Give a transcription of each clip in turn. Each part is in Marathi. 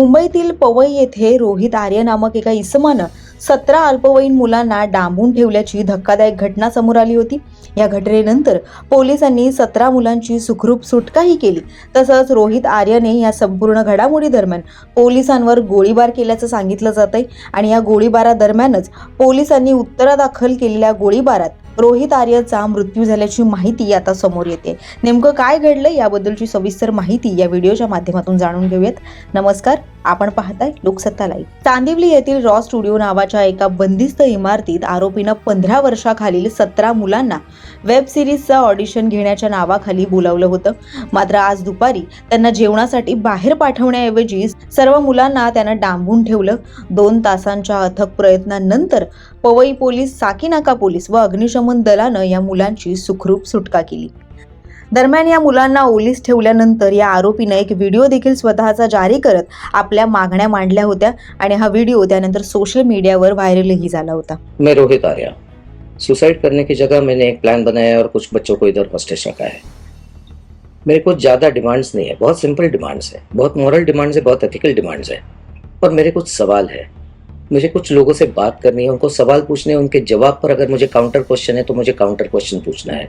मुंबईतील पवई येथे रोहित आर्य नामक एका इसमानं सतरा अल्पवयीन मुलांना डांबून ठेवल्याची धक्कादायक घटना समोर आली होती. या घटनेनंतर पोलिसांनी सतरा मुलांची सुखरूप सुटकाही केली. तसंच रोहित आर्यने या संपूर्ण घडामोडी दरम्यान पोलिसांवर गोळीबार केल्याचं सांगितलं जातंय. आणि या गोळीबारादरम्यानच पोलिसांनी उत्तरादाखल केलेल्या गोळीबारात रोहित आर्यचा मृत्यू झाल्याची माहिती आता समोर येते. नेमकं काय घडलं याबद्दलची सविस्तर माहिती या व्हिडिओच्या माध्यमातून जाणून घेऊयात. नमस्कार. आपण पाहताय लोकसत्ता लाईव्ह चांदिवली येथील रॉ स्टुडिओ नावाच्या एका बंदिस्त इमारतीत आरोपीनं पंधरा वर्षाखालील सतरा मुलांना वेब सिरीजचं ऑडिशन घेण्याच्या नावाखाली बोलावलं होतं. मात्र आज दुपारी त्यांना जेवणासाठी बाहेर पाठवण्याऐवजी सर्व मुलांना त्यानं डांबून ठेवलं. दोन तासांच्या अथक प्रयत्नांनंतर पवई पोलीस साकीनाका पोलीस व अग्निशमन दलानं या मुलांची सुखरूप सुटका केली. दरम्यान या मुलांना ओलीस ठेवल्यानंतर या आरोपीनं एक व्हिडिओ देखील स्वतःचा जारी करत आपल्या मागण्या मांडल्या होत्या आणि हा व्हिडिओ त्यानंतर सोशल मीडियावर व्हायरलही झाला होता. मैं रोहित आर्या. सुसाइड करने की जगह मैंने एक प्लान बनाया और कुछ बच्चों को इधर हॉस्टेज रखा है। मेरे को ज़्यादा डिमांड्स नहीं है। बहुत सिंपल डिमांड्स है। बहुत मॉरल डिमांड्स है बहुत एथिकल डिमांड्स है। और मेरे कुछ सवाल है। मुझे कुछ लोगों से बात करनी है उनको सवाल पूछने हैं उनके जवाब पर अगर मुझे काउंटर क्वेश्चन है तो मुझे काउंटर क्वेश्चन पूछना है।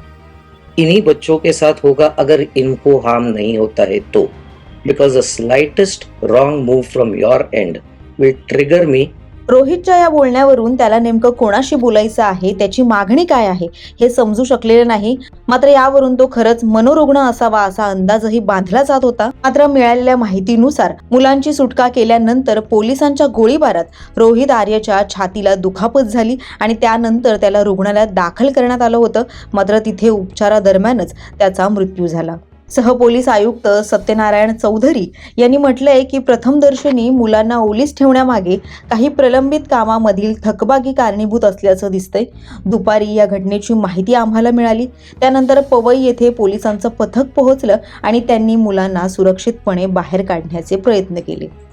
इन्हीं बच्चों के साथ होगा अगर इनको हार्म नहीं होता है तो। Because the slightest wrong move from your end will trigger me रोहितच्या या बोलण्यावरून त्याला नेमकं कोणाशी बोलायचं आहे त्याची मागणी काय आहे हे समजू शकलेलं नाही. मात्र यावरून तो खरंच मनोरुग्ण असावा असा अंदाजही बांधला जात होता. मात्र मिळालेल्या माहितीनुसार मुलांची सुटका केल्यानंतर पोलिसांच्या गोळीबारात रोहित आर्यच्या छातीला दुखापत झाली आणि त्यानंतर त्याला रुग्णालयात दाखल करण्यात आलं होतं. मात्र तिथे उपचारादरम्यानच त्याचा मृत्यू झाला. सहपोलीस आयुक्त सत्यनारायण चौधरी यांनी म्हटलंय की प्रथमदर्शनी मुलांना ओलीस ठेवण्यामागे काही प्रलंबित कामामधील थकबाकी कारणीभूत असल्याचं दिसतंय. दुपारी या घटनेची माहिती आम्हाला मिळाली. त्यानंतर पवई येथे पोलिसांचं पथक पोहोचलं आणि त्यांनी मुलांना सुरक्षितपणे बाहेर काढण्याचे प्रयत्न केले.